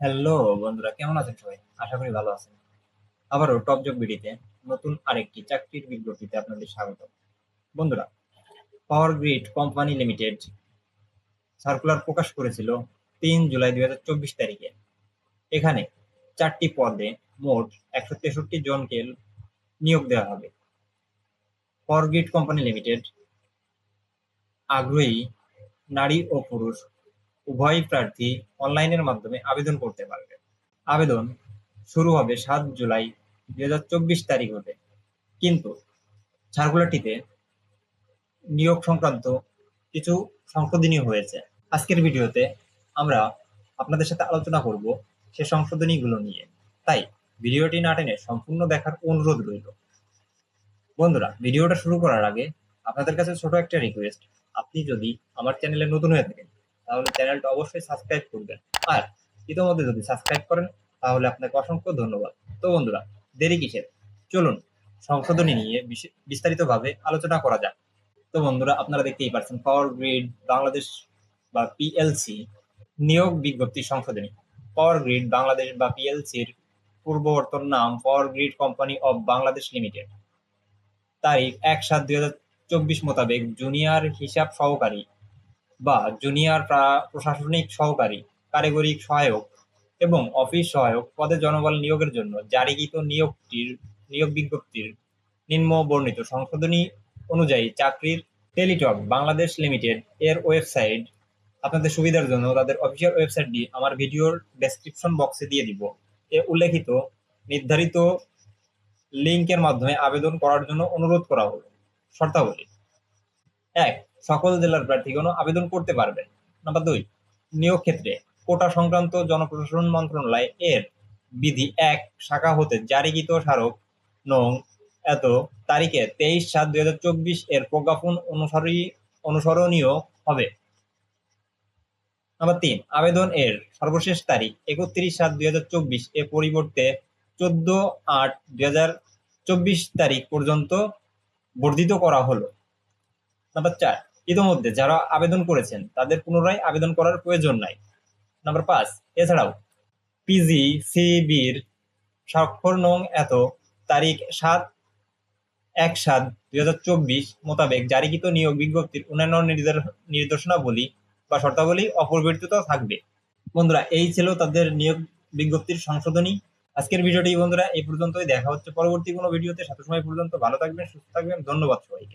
Hello বন্ধুরা, কেমন আছেন সবাই? আশা করি ভালো আছেন। আবারও টপ জব বিডিতে নতুন আরেকটি চাকরির বিজ্ঞপ্তিতে আপনাদের স্বাগত। বন্ধুরা power grid company limited circular প্রকাশ করেছিল তিন জুলাই দুই হাজার চব্বিশ তারিখে। এখানে চারটি পদে মোট একশো তেষট্টি জনকে নিয়োগ দেওয়া হবে। পাওয়ার গ্রিড কোম্পানি লিমিটেড আগ্রহী নারী ও পুরুষ উভয় প্রার্থী অনলাইনের মাধ্যমে আবেদন করতে পারবে। আবেদন শুরু হবে সাত জুলাই দুই হাজার চব্বিশ তারিখ হতে। কিন্তু সার্কুলারটিতে নিয়োগ সংক্রান্ত কিছু সংশোধনী হয়েছে। আজকের ভিডিওতে আমরা আপনাদের সাথে আলোচনা করব সে সংশোধনীগুলো নিয়ে। তাই ভিডিওটি না টেনে সম্পূর্ণ দেখার অনুরোধ রইল। বন্ধুরা, ভিডিওটা শুরু করার আগে আপনাদের কাছে ছোট একটা রিকোয়েস্ট আপনি যদি আমার চ্যানেলে নতুন হয়ে থাকেন তাহলে চ্যানেলটা অবশ্যই সাবস্ক্রাইব করবেন। আর ইতোমধ্যে যদি সাবস্ক্রাইব করেন, তাহলে আপনাকে অসংখ্য ধন্যবাদ। তো বন্ধুরা, দেরি কিসের? চলুন সংশোধনী নিয়ে বিস্তারিতভাবে আলোচনা করা যাক। তো বন্ধুরা, আপনারা দেখতেই পাচ্ছেন পাওয়ার গ্রিড বাংলাদেশ বা পিএলসি নিয়োগ বিজ্ঞপ্তি সংশোধনী। পাওয়ার গ্রিড বাংলাদেশ বা পিএলসির পূর্ববর্তন নাম power grid company of Bangladesh limited তারিখ, এক সাত দুই হাজার চব্বিশ মোতাবেক জুনিয়র হিসাব সহকারী বা জুনিয়র প্রশাসনিক সহকারী কারিগরি সহায়ক এবং অফিস সহায়ক পদে জনবল নিয়োগের জন্য জারিকৃত নিয়োগটির, নিয়োগ বিজ্ঞপ্তির নিম্ন বর্ণিত সংশোধনী অনুযায়ী চাকরির টেলিটক বাংলাদেশ লিমিটেড এর ওয়েবসাইট আপনাদের সুবিধার জন্য তাদের অফিসিয়াল ওয়েবসাইটটি আমার ভিডিওর ডেসক্রিপশন বক্সে দিয়ে দিব। এ উল্লেখিত নির্ধারিত লিংকের মাধ্যমে আবেদন করার জন্য অনুরোধ করা হলো। শর্তাবলী। এক সকল জেলার প্রার্থীগণ আবেদন করতে পারবেন। নাম্বার দুই, নিয়োগ ক্ষেত্রে কোটা সংক্রান্ত জনপ্রশাসন মন্ত্রণালয় এর বিধি এক, শাখা হতে জারিকৃত স্মারক নং এত তারিখে তেইশ সাত দুই হাজার চব্বিশ এর প্রজ্ঞাপন অনুসারী অনুসরণীয় হবে। নাম্বার তিন, আবেদন এর সর্বশেষ তারিখ একত্রিশ সাত দুই হাজার চব্বিশ এর পরিবর্তে চোদ্দ আট দুই হাজার চব্বিশ তারিখ পর্যন্ত বর্ধিত করা হলো। নাম্বার চার ইতিমধ্যে যারা আবেদন করেছেন, তাদের পুনরায় আবেদন করার প্রয়োজন নাই। নাম্বার পাঁচ, এছাড়াও পিজি সিবির স্বাক্ষর নং এত, তারিখ সাত এক সাত দুই হাজার চব্বিশ মোতাবেক জারিকৃত নিয়োগ বিজ্ঞপ্তির অন্যান্য নির্দেশনাবলী বা শর্তাবলী অপরিবর্তিত থাকবে। বন্ধুরা, এই ছিল তাদের নিয়োগ বিজ্ঞপ্তির সংশোধনী। আজকের ভিডিওটি বন্ধুরা এই পর্যন্তই। দেখা হচ্ছে পরবর্তী কোনো ভিডিওতে। সাথে সময় পর্যন্ত ভালো থাকবেন, সুস্থ থাকবেন। ধন্যবাদ সবাইকে।